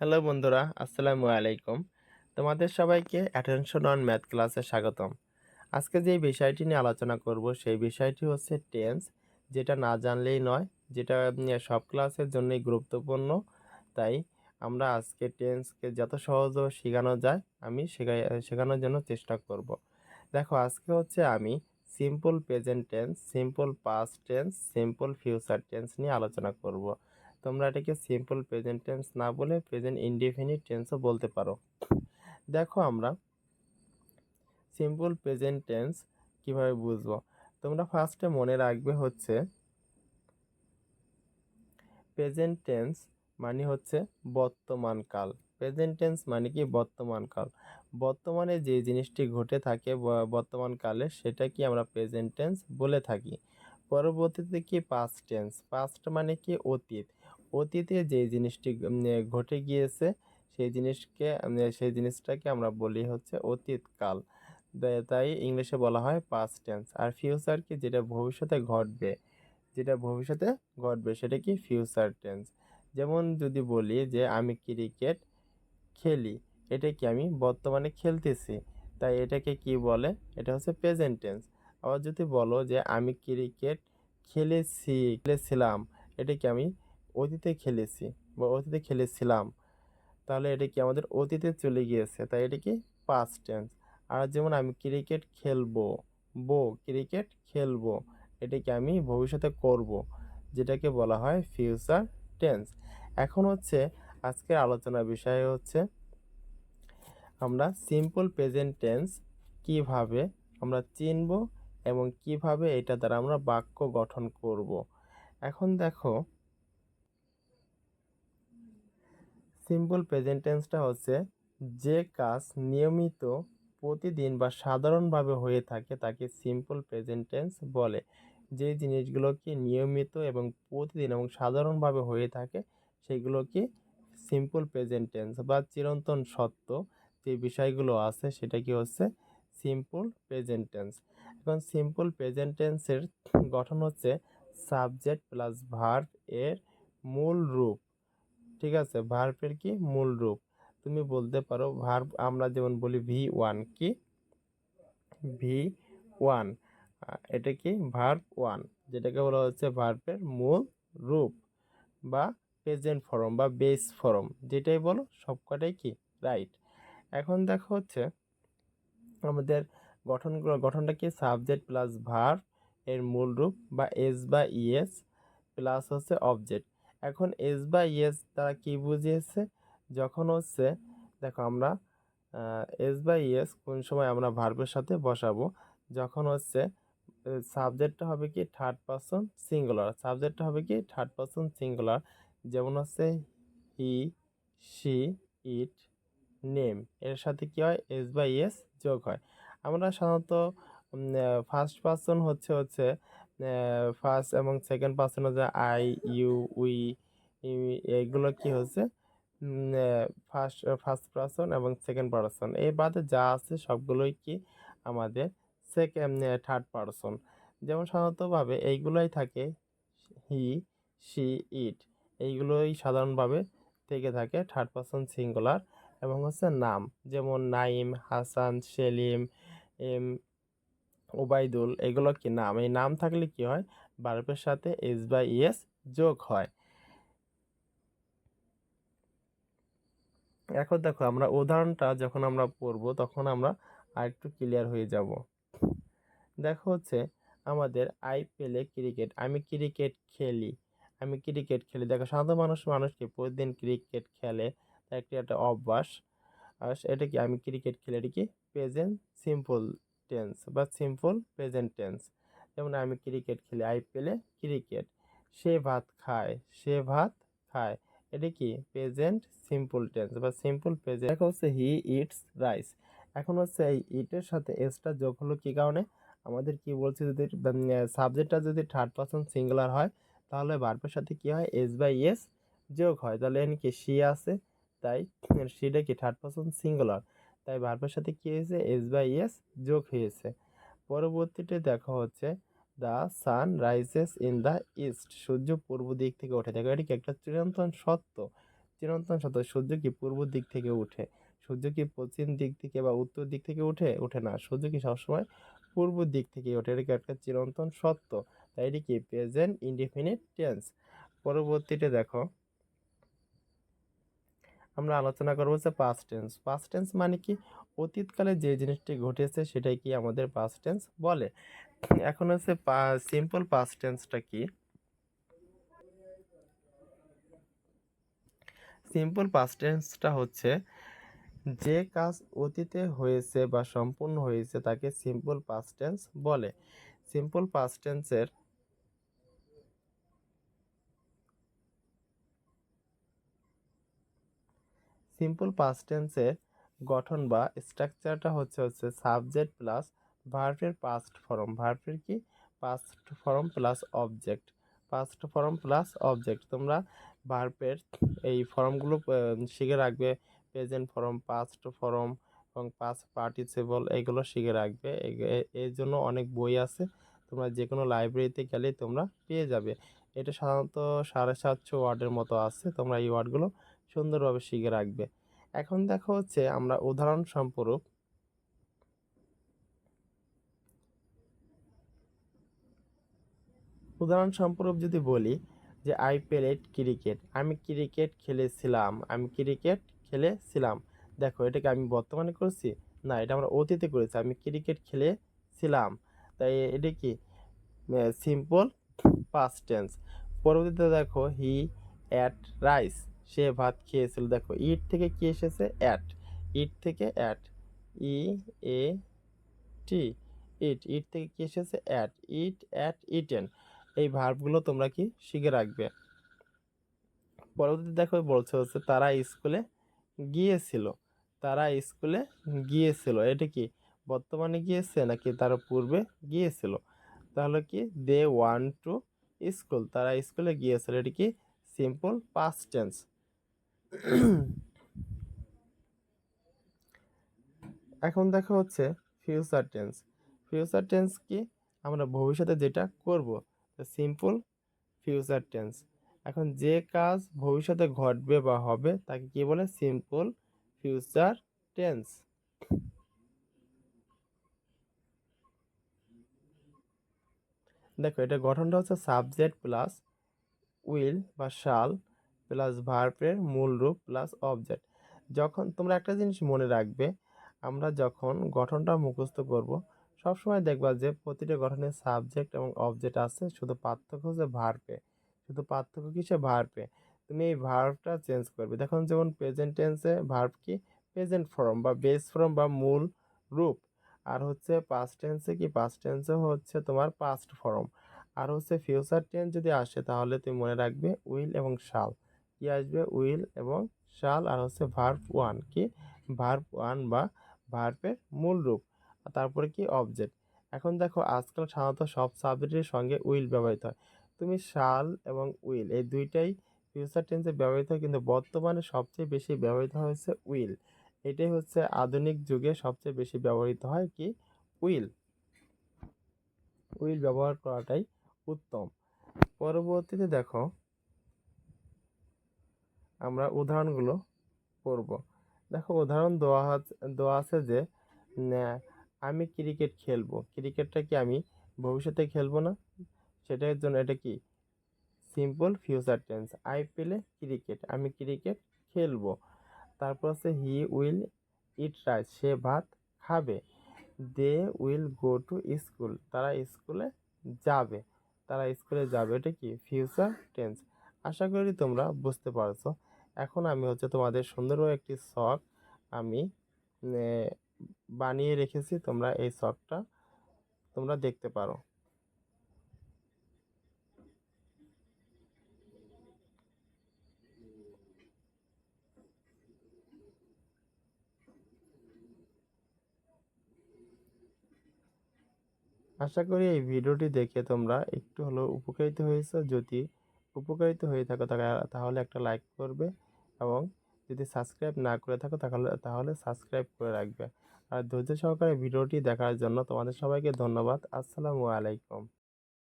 Hello বন্ধুরা, আসসালামু আলাইকুম। তোমাদের সবাইকে অ্যাটেনশন অন ম্যাথ ক্লাসে স্বাগতম। আজকে যে বিষয়টি নিয়ে আলোচনা করব, সেই বিষয়টি হচ্ছে টেন্স যেটা না জানলেই নয়, যেটা সব ক্লাসের জন্যই গুরুত্বপূর্ণ। তাই আমরা আজকে টেন্সকে যত সহজভাবে শেখানো যায়, আমি শেখানোর জন্য চেষ্টা করব। দেখো, আজকে হচ্ছে আমি simple present tense simple past tense simple future tense নিয়ে আলোচনা করব। তোমরা এটাকে সিম্পল প্রেজেন্ট টেন্স না বলে প্রেজেন্ট ইনডিফিনিট টেন্সও বলতে পারো। দেখো আমরা সিম্পল প্রেজেন্ট টেন্স কীভাবে বুঝব? তোমরা ফার্স্টে মনে রাখবে হচ্ছে প্রেজেন্ট টেন্স মানে হচ্ছে বর্তমান কাল। প্রেজেন্ট টেন্স মানে কি? বর্তমান কাল। বর্তমানে যে জিনিসটি ঘটে থাকে বর্তমান কালে সেটা কি আমরা প্রেজেন্ট টেন্স বলে থাকি। পরবর্তীতে কি পাস্ট টেন্স পাস্ট মানে কি? অতীত। অতীতে যে জিনিসটি ঘটে গিয়েছে, সেই জিনিসকে সেই জিনিসটাকে আমরা বলি হচ্ছে অতীতকাল। তাই ইংলিশে বলা হয় পাস্ট টেন্স আর ফিউচার কি যেটা ভবিষ্যতে ঘটবে? যেটা ভবিষ্যতে ঘটবে সেটা কি ফিউচার টেন্স যেমন যদি বলি যে আমি ক্রিকেট খেলি, এটা কি আমি বর্তমানে খেলতেছি? তাই এটাকে কি বলে? এটা হচ্ছে প্রেজেন্ট টেন্স আবার যদি বলো যে আমি ক্রিকেট খেলেছি, খেলেছিলাম, এটা কি আমি অতীতে খেলেছি বা অতীতে খেলেছিলাম, তাহলে এটা কি আমাদের অতীতে চলে গিয়েছে? তাই এটা কি পাস্ট টেন্স আর যেমন আমি ক্রিকেট খেলব, বো ক্রিকেট খেলব, এটা কি আমি ভবিষ্যতে করব, যেটাকে বলা হয় ফিউচার টেন্স এখন হচ্ছে আজকের আলোচনার বিষয় হচ্ছে আমরা সিম্পল প্রেজেন্ট টেন্স কীভাবে আমরা চিনব এবং কীভাবে এটা দ্বারা আমরা বাক্য গঠন করব। এখন দেখো সিম্পল প্রেজেন্ট টেন্সটা হচ্ছে যে কাজ নিয়মিত প্রতিদিন বা সাধারণভাবে হয়ে থাকে তাকে সিম্পল প্রেজেন্ট টেন্স বলে। যে জিনিসগুলোকে নিয়মিত এবং প্রতিদিন এবং সাধারণভাবে হয়ে থাকে সেগুলোকে সিম্পল প্রেজেন্ট টেন্স বা চিরন্তন সত্য যে বিষয়গুলো আছে সেটা কি হচ্ছে সিম্পল প্রেজেন্ট টেন্স। এখন সিম্পল প্রেজেন্ট টেন্সের গঠন হচ্ছে সাবজেক্ট প্লাস ভার্ব এর মূল রূপ। ঠিক আছে? ভার্বের কি? মূল রূপ। তুমি বলতে পারো ভার্ব আমরা যেমন বলি ভি ওয়ান কি? ভি ওয়ান এটা কি? ভার্ব ওয়ান যেটাকে বলা হচ্ছে ভার্বের মূল রূপ বা প্রেজেন্ট ফর্ম বা বেস ফর্ম যেটাই বলো, সবকটাই কি? রাইট এখন দেখা হচ্ছে আমাদের গঠনগুলো, গঠনটা কি? সাবজেক্ট প্লাস ভার্ব এর মূল রূপ বা এস বা ইএস প্লাস হচ্ছে অবজেক্ট এখন এস বা ইএস তারা কি বুঝিয়েছে? যখন হচ্ছে, দেখো আমরা এস বা ইএস কোন সময় আমরা ভার্বের সাথে বসাবো? যখন হচ্ছে সাবজেক্টটা হবে কি থার্ড পারসন সিঙ্গুলার সাবজেক্টটা হবে কি থার্ড পারসন সিঙ্গুলার যেমন হচ্ছে হি সি ইট নেম এর সাথে কি হয়? এস বা ইএস যোগ হয়। আমরা সাধারণত ফার্স্ট পারসন হচ্ছে হচ্ছে ফার্স্ট এবং সেকেন্ড পারসন হচ্ছে আই ইউ উই এগুলো কি হচ্ছে? ফার্স্ট ফার্স্ট পার্সন এবং সেকেন্ড পারসন এই বাদে যা আছে সবগুলোই কি? আমাদের সেকেন্ড থার্ড পার্সন যেমন সাধারণতভাবে এইগুলোই থাকে হি সি ইট এইগুলোই সাধারণভাবে থেকে থাকে থার্ড পারসন সিঙ্গুলার এবং হচ্ছে নাম। যেমন নাইম, হাসান, সেলিম, এম ওবায়দুল, এগুলো কি নাম? এই নাম থাকলে কি হয়? বার্বের সাথে এস বা ইএস যোগ হয়। এখন দেখো, আমরা উদাহরণটা যখন আমরা পড়ব, তখন আমরা আরেকটু ক্লিয়ার হয়ে যাব। দেখো হচ্ছে, আমাদের আইপিএলে ক্রিকেট আমি ক্রিকেট খেলি। আমি ক্রিকেট খেলি। দেখো সাধারণ মানুষ, মানুষকে প্রতিদিন ক্রিকেট খেলে। একটি একটা অভ্যাস। আর এটা কি? আমি ক্রিকেট খেলে, এটা কি? প্রেজেন্ট সিম্পল টেন্স বা সিম্পল প্রেজেন্ট টেন্স যেমন আমি ক্রিকেট খেলি আইপিএলে ক্রিকেট সে ভাত খায়, সে ভাত খায়। এটা কি? প্রেজেন্ট সিম্পল টেন্স বা সিম্পল প্রেজেন্ট এখন হচ্ছে হি ইটস রাইস এখন হচ্ছে এই ইটের সাথে এসটা যোগ হলো কী কারণে? আমাদের কি বলছে যদি সাবজেক্টটা যদি থার্ড পারসন সিঙ্গুলার হয়, তাহলে ভার্বের সাথে কি হয়? এস বাই এস যোগ হয়। তাহলে এখানে কি সি আছে? তাই সিটা কি থার্ড পারসন সিঙ্গুলার তাই ভার্বের সাথে কি হয়েছে? এস বাই এস যোগ হয়েছে। পরবর্তীতে দেখা হচ্ছে the sun rises in the east সূর্য পূর্ব দিক থেকে ওঠে। দেখো, এটি কি একটা চিরন্তন সত্য? চিরন্তন সত্য। সূর্য কি পূর্ব দিক থেকে উঠে সূর্য কি পশ্চিম দিক থেকে বা উত্তর দিক থেকে উঠে ওঠে না। সূর্য কি সবসময় পূর্ব দিক থেকে ওঠে? এটা কি একটা চিরন্তন সত্য? তাই এটি কি প্রেজেন্ট ইনডিফিনিট টেন্স পরবর্তীতে দেখো আমরা আলোচনা করব হচ্ছে পাস্ট টেন্স পাস্ট টেন্স মানে কি? অতীতকালে যে জিনিসটি ঘটেছে সেটাই কি আমাদের পাস্ট টেন্স বলে? এখন হচ্ছে সিম্পল পাস্ট টেন্সটা কি? সিম্পল পাস্ট টেন্সটা হচ্ছে যে কাজ অতীতে হয়েছে বা সম্পূর্ণ হয়েছে তাকে সিম্পল পাস্ট টেন্স বলে। সিম্পল পাস্ট টেন্সের সিম্পল পাস্ট টেন্সের গঠন বা স্ট্রাকচারটা হচ্ছে হচ্ছে সাবজেক্ট প্লাস ভার্বের পাস্ট ফর্ম ভার্বের কি? Past form plus object past form plus object তোমরা ভার্বের এই ফর্মগুলো শিখে রাখবে। প্রেজেন্ট ফর্ম পাস্ট ফর্ম এবং পাস্ট পার্টিসিপল এগুলো শিখে রাখবে। এর জন্য অনেক বই আছে। তোমরা যে কোনো লাইব্রেরিতে গেলেই তোমরা পেয়ে যাবে। এটা সাধারণত সাড়ে সাতশো ওয়ার্ডের মতো আছে। তোমরা এই ওয়ার্ডগুলো সুন্দরভাবে শিখে রাখবে। এখন দেখো হচ্ছে আমরা উদাহরণ স্বরূপ উদাহরণ স্বরূপ যদি বলি যে আই প্লেড ক্রিকেট আমি ক্রিকেট খেলেছিলাম, আমি ক্রিকেট খেলেছিলাম। দেখো এটাকে আমি বর্তমানে করেছি? না, এটা আমরা অতীতে করেছি, আমি ক্রিকেট খেলেছিলাম। তাই এটা কি? সিম্পল পাস্ট টেন্স পরবর্তীতে দেখো হি অ্যাট রাইস সে ভাত খেয়েছিল। দেখো, ইট থেকে কি এসেছে? অ্যাট। ইট থেকে অ্যাট। ই, এ, টি। ইট। ইট থেকে কি এসেছে? অ্যাট। Eat, ate, eaten. এই ভার্বগুলো তোমরা কি শিখে রাখবে? পরবর্তীতে দেখো, বলছে হচ্ছে, তারা স্কুলে গিয়েছিল। তারা স্কুলে গিয়েছিল। এটা কি, বর্তমানে গিয়েছে নাকি তারা পূর্বে গিয়েছিল? তাহলে কি দে ওয়ান টু স্কুল তারা স্কুলে গিয়েছিল। এটা কি সিম্পল পাস্ট টেন্স এখন দেখা হচ্ছে ফিউচার টেন্স ফিউচার টেন্স কি? আমরা ভবিষ্যতে যেটা করব সিম্পল ফিউচার টেন্স এখন যে কাজ ভবিষ্যতে ঘটবে বা হবে, তাকে কি বলে? সিম্পল ফিউচার টেন্স দেখো, এটা গঠনটা হচ্ছে সাবজেক্ট প্লাস উইল বা শাল প্লাস ভার্বের মূল রূপ প্লাস অবজেক্ট যখন তোমরা একটা জিনিস মনে রাখবে, আমরা যখন গঠনটা মুখস্থ করব, সবসময় দেখবা যে প্রতিটা গঠনের সাবজেক্ট এবং অবজেক্ট আছে শুধু পার্থক্য হচ্ছে ভার্বে শুধু পার্থক্য কিসে? ভার্বে তুমি এই ভার্বটা চেঞ্জ করবে। দেখুন, যেমন প্রেজেন্ট টেন্সে ভার্ব কি? প্রেজেন্ট ফর্ম বা বেস ফর্ম বা মূল রূপ। আর হচ্ছে পাস্ট টেন্সে কি? পাস্ট টেন্সে হচ্ছে তোমার পাস্ট ফর্ম আর হচ্ছে ফিউচার টেন্স যদি আসে, তাহলে তুমি মনে রাখবে উইল এবং শাল কি আসবে? উইল এবং শাল আর হচ্ছে ভার্ব ওয়ান, কি? ভার্ব ওয়ান বা ভার্বের মূল রূপ। তারপরে কি? অবজেক্ট। এখন দেখো, আজকাল সাধারণত সব সাবজেক্টের সঙ্গে উইল ব্যবহৃত হয়। তুমি শাল এবং উইল এই দুইটাই ফিউচার টেন্সে ব্যবহৃত হয়, কিন্তু বর্তমানে সবচেয়ে বেশি ব্যবহৃত হয়েছে উইল। এটাই হচ্ছে আধুনিক যুগে সবচেয়ে বেশি ব্যবহৃত হয় কি? উইল। উইল ব্যবহার করাটাই উত্তম। পরবর্তীতে দেখো আমরা উদাহরণগুলো পড়ব। দেখো, উদাহরণ দেওয়া দেওয়া আছে যে আমি ক্রিকেট খেলব। ক্রিকেটটা কি আমি ভবিষ্যতে খেলব না? সেটার জন্য এটা কি? Simple future tense. I play cricket, আমি ক্রিকেট খেলব। তারপর আছে হি উইল ইট রাইস, সে ভাত খাবে। They will go to school, তারা স্কুলে যাবে। তারা স্কুলে যাবে, এটা কি? Future tense. আশা করি তোমরা বুঝতে পারছ। এখন আমি হচ্ছে তোমাদের সুন্দরভাবে একটি শখ আমি বানিয়ে রেখেছি। তোমরা এই শখটা তোমরা দেখতে পারো। আশা করি এই ভিডিওটি দেখে তোমরা একটু হলেও উপকারিত হয়েছে। যদি উপকারিত হয়ে থাকো তাহলে একটা লাইক করবে। এবং যদি সাবস্ক্রাইব না করে থাকো, তাহলে তাহলে সাবস্ক্রাইব করে রাখবে। আর ধৈর্য সহকারে ভিডিওটি দেখার জন্য তোমাদের সবাইকে ধন্যবাদ। আসসালামু আলাইকুম।